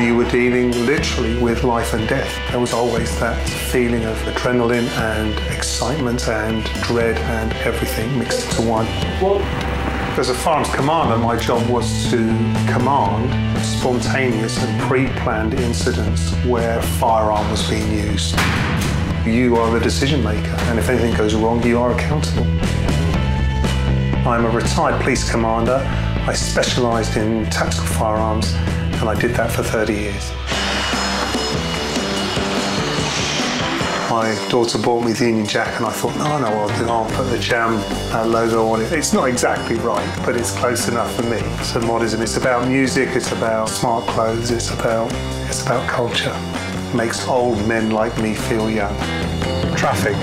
You were dealing literally with life and death. There was always that feeling of adrenaline and excitement and dread and everything mixed into one. As a firearms commander, my job was to command spontaneous and pre-planned incidents where a firearm was being used. You are the decision maker, and if anything goes wrong, you are accountable. I'm a retired police commander. I specialised in tactical firearms, and I did that for 30 years. My daughter bought me the Union Jack, and I thought, no, no, I'll, I'll put the Jam uh, logo on it. It's not exactly right, but it's close enough for me. So modism. It's about music. It's about smart clothes. It's about it's about culture. It makes old men like me feel young. Traffic.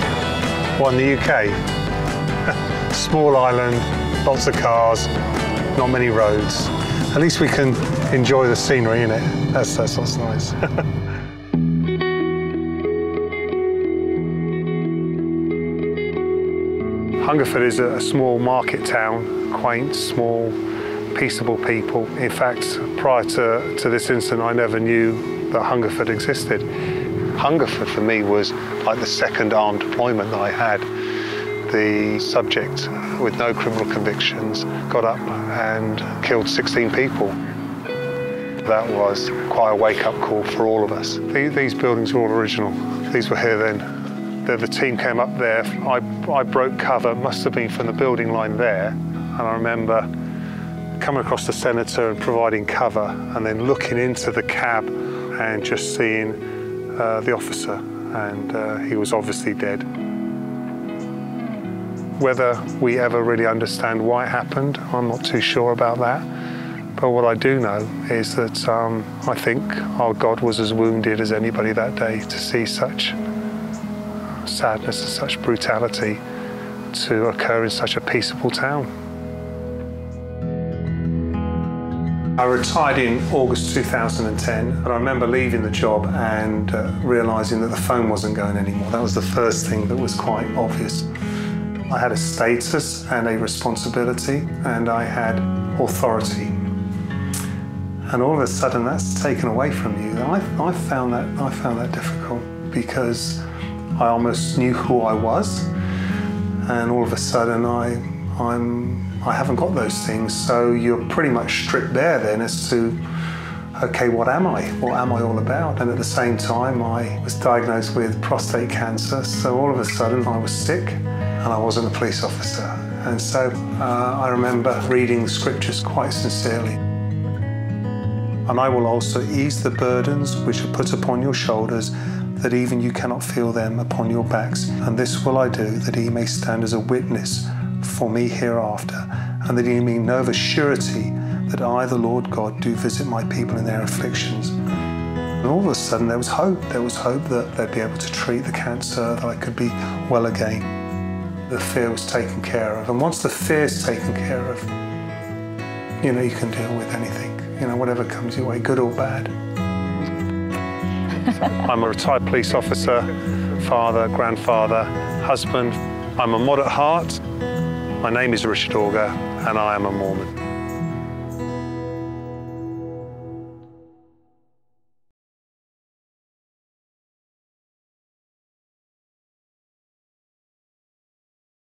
In the UK? Small island, lots of cars, not many roads. At least we can enjoy the scenery, innit? That's that's what's nice. Hungerford is a small market town, quaint, small, peaceable people. In fact, prior to, to this incident, I never knew that Hungerford existed. Hungerford for me was like the second armed deployment that I had. The subject, with no criminal convictions, got up and killed 16 people. That was quite a wake-up call for all of us. These buildings were all original. These were here then the, the team came up there. I, I broke cover, must have been from the building line there. And I remember coming across the senator and providing cover and then looking into the cab and just seeing uh, the officer and uh, he was obviously dead. Whether we ever really understand why it happened, I'm not too sure about that. But what I do know is that um, I think our God was as wounded as anybody that day to see such sadness and such brutality to occur in such a peaceable town. I retired in August 2010 and I remember leaving the job and uh, realising that the phone wasn't going anymore. That was the first thing that was quite obvious. I had a status and a responsibility and I had authority. And all of a sudden that's taken away from you. I, I, found that, I found that difficult because I almost knew who I was, and all of a sudden I, I'm, I haven't got those things. So you're pretty much stripped bare then as to, okay, what am I? What am I all about? And at the same time, I was diagnosed with prostate cancer. So all of a sudden, I was sick, and I wasn't a police officer. And so uh, I remember reading the scriptures quite sincerely. And I will also ease the burdens which are put upon your shoulders that even you cannot feel them upon your backs. And this will I do, that he may stand as a witness for me hereafter, and that he may know of a surety that I, the Lord God, do visit my people in their afflictions. And all of a sudden, there was hope. There was hope that they'd be able to treat the cancer, that I could be well again. The fear was taken care of. And once the fear is taken care of, you know, you can deal with anything, you know, whatever comes your way, good or bad. I'm a retired police officer, father, grandfather, husband. I'm a mod at heart. My name is Richard Auger and I am a Mormon.